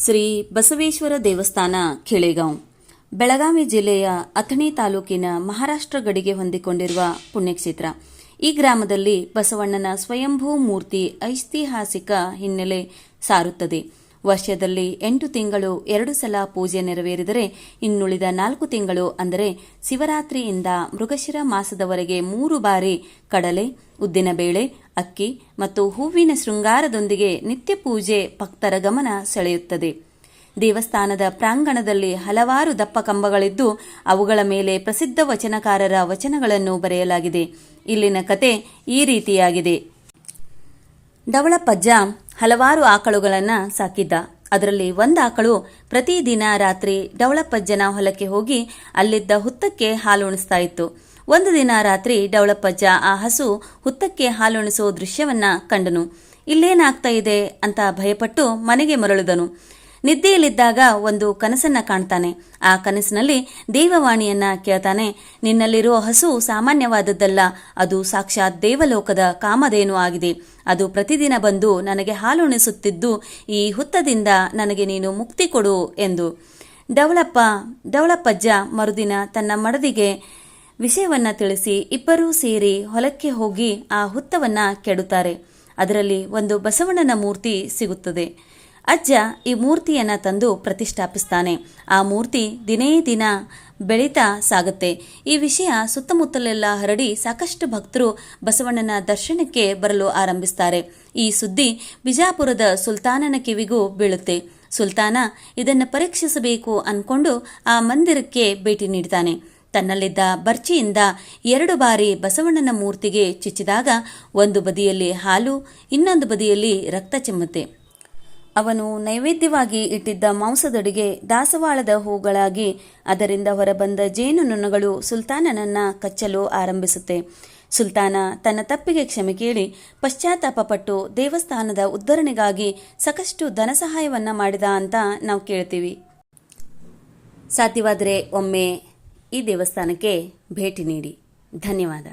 ಶ್ರೀ ಬಸವೇಶ್ವರ ದೇವಸ್ಥಾನ ಖೇಳೆಗಾಂವ್ ಬೆಳಗಾವಿ ಜಿಲ್ಲೆಯ ಅಥಣಿ ತಾಲೂಕಿನ ಮಹಾರಾಷ್ಟ್ರ ಗಡಿಗೆ ಹೊಂದಿಕೊಂಡಿರುವ ಪುಣ್ಯಕ್ಷೇತ್ರ. ಈ ಗ್ರಾಮದಲ್ಲಿ ಬಸವಣ್ಣನ ಸ್ವಯಂಭೂ ಮೂರ್ತಿ ಐತಿಹಾಸಿಕ ಹಿನ್ನೆಲೆ ಸಾರುತ್ತದೆ. ವರ್ಷದಲ್ಲಿ ಎಂಟು ತಿಂಗಳು ಎರಡು ಸಲ ಪೂಜೆ ನೆರವೇರಿದರೆ ಇನ್ನುಳಿದ ನಾಲ್ಕು ತಿಂಗಳು ಅಂದರೆ ಶಿವರಾತ್ರಿಯಿಂದ ಮೃಗಶಿರ ಮಾಸದವರೆಗೆ ಮೂರು ಬಾರಿ ಕಡಲೆ ಉದ್ದಿನಬೇಳೆ ಅಕ್ಕಿ ಮತ್ತು ಹೂವಿನ ಶೃಂಗಾರದೊಂದಿಗೆ ನಿತ್ಯ ಪೂಜೆ ಭಕ್ತರ ಗಮನ ಸೆಳೆಯುತ್ತದೆ. ದೇವಸ್ಥಾನದ ಪ್ರಾಂಗಣದಲ್ಲಿ ಹಲವಾರು ದಪ್ಪ ಕಂಬಗಳಿದ್ದು ಅವುಗಳ ಮೇಲೆ ಪ್ರಸಿದ್ಧ ವಚನಕಾರರ ವಚನಗಳನ್ನು ಬರೆಯಲಾಗಿದೆ. ಇಲ್ಲಿನ ಕತೆ ಈ ರೀತಿಯಾಗಿದೆ. ಡವಳಪ್ಪಜ್ಜ ಹಲವಾರು ಆಕಳುಗಳನ್ನು ಸಾಕಿದ್ದ. ಅದರಲ್ಲಿ ಒಂದು ಆಕಳು ಪ್ರತಿದಿನ ರಾತ್ರಿ ಡವಳಪ್ಪಜ್ಜನ ಹೊಲಕ್ಕೆ ಹೋಗಿ ಅಲ್ಲಿದ್ದ ಹುತ್ತಕ್ಕೆ ಹಾಲು ಉಣಿಸ್ತಾ ಇತ್ತು. ಒಂದು ದಿನ ರಾತ್ರಿ ಡವಳಪ್ಪಜ್ಜ ಆ ಹಸು ಹುತ್ತಕ್ಕೆ ಹಾಲುಣಿಸೋ ದೃಶ್ಯವನ್ನ ಕಂಡನು. ಇಲ್ಲೇನಾಗ್ತಾ ಇದೆ? ಅಂತ ಭಯಪಟ್ಟು ಮನೆಗೆ ಮರಳಿದನು. ನಿದ್ದೆಯಲ್ಲಿದ್ದಾಗ ಒಂದು ಕನಸನ್ನ ಕಾಣ್ತಾನೆ. ಆ ಕನಸಿನಲ್ಲಿ ದೇವವಾಣಿಯನ್ನ ಕೇಳ್ತಾನೆ, ನಿನ್ನಲ್ಲಿರುವ ಹಸು ಸಾಮಾನ್ಯವಾದದ್ದಲ್ಲ, ಅದು ಸಾಕ್ಷಾತ್ ದೇವಲೋಕದ ಕಾಮಧೇನು ಆಗಿದೆ. ಅದು ಪ್ರತಿದಿನ ಬಂದು ನನಗೆ ಹಾಲುಣಿಸುತ್ತಿದ್ದು, ಈ ಹುತ್ತದಿಂದ ನನಗೆ ನೀನು ಮುಕ್ತಿ ಕೊಡು ಎಂದು. ಡವಳಪ್ಪ ಡವಳಪ್ಪಜ್ಜ ಮರುದಿನ ತನ್ನ ಮಡದಿಗೆ ವಿಷಯವನ್ನ ತಿಳಿಸಿ ಇಬ್ಬರೂ ಸೇರಿ ಹೊಲಕ್ಕೆ ಹೋಗಿ ಆ ಹುತ್ತವನ್ನ ಕೆಡುತ್ತಾರೆ. ಅದರಲ್ಲಿ ಒಂದು ಬಸವಣ್ಣನ ಮೂರ್ತಿ ಸಿಗುತ್ತದೆ. ಅಜ್ಜ ಈ ಮೂರ್ತಿಯನ್ನು ತಂದು ಪ್ರತಿಷ್ಠಾಪಿಸ್ತಾನೆ. ಆ ಮೂರ್ತಿ ದಿನೇ ದಿನ ಬೆಳೀತಾ ಸಾಗುತ್ತೆ. ಈ ವಿಷಯ ಸುತ್ತಮುತ್ತಲೆಲ್ಲ ಹರಡಿ ಸಾಕಷ್ಟು ಭಕ್ತರು ಬಸವಣ್ಣನ ದರ್ಶನಕ್ಕೆ ಬರಲು ಆರಂಭಿಸ್ತಾರೆ. ಈ ಸುದ್ದಿ ಬಿಜಾಪುರದ ಸುಲ್ತಾನನ ಕಿವಿಗೂ ಬೀಳುತ್ತೆ. ಸುಲ್ತಾನ ಇದನ್ನು ಪರೀಕ್ಷಿಸಬೇಕು ಅಂದ್ಕೊಂಡು ಆ ಮಂದಿರಕ್ಕೆ ಭೇಟಿ ನೀಡ್ತಾನೆ. ತನ್ನಲ್ಲಿದ್ದ ಬರ್ಚಿಯಿಂದ ಎರಡು ಬಾರಿ ಬಸವಣ್ಣನ ಮೂರ್ತಿಗೆ ಚುಚ್ಚಿದಾಗ ಒಂದು ಬದಿಯಲ್ಲಿ ಹಾಲು, ಇನ್ನೊಂದು ಬದಿಯಲ್ಲಿ ರಕ್ತ ಚೆಮ್ಮುತ್ತೆ. ಅವನು ನೈವೇದ್ಯವಾಗಿ ಇಟ್ಟಿದ್ದ ಮಾಂಸದಡಿಗೆ ದಾಸವಾಳದ ಹೂಗಳಾಗಿ ಅದರಿಂದ ಹೊರಬಂದ ಜೇನು ನೊಣಗಳು ಸುಲ್ತಾನನನ್ನ ಕಚ್ಚಲು ಆರಂಭಿಸುತ್ತೆ. ಸುಲ್ತಾನ ತನ್ನ ತಪ್ಪಿಗೆ ಕ್ಷಮೆ ಕೇಳಿ ಪಶ್ಚಾತ್ತಾಪಪಟ್ಟು ದೇವಸ್ಥಾನದ ಉದ್ಧರಣೆಗಾಗಿ ಸಾಕಷ್ಟು ಧನ ಸಹಾಯವನ್ನ ಮಾಡಿದ ಅಂತ ನಾವು ಕೇಳ್ತೀವಿ. ಸಾಧ್ಯವಾದರೆ ಒಮ್ಮೆ ಈ ದೇವಸ್ಥಾನಕ್ಕೆ ಭೇಟಿ ನೀಡಿ. ಧನ್ಯವಾದ.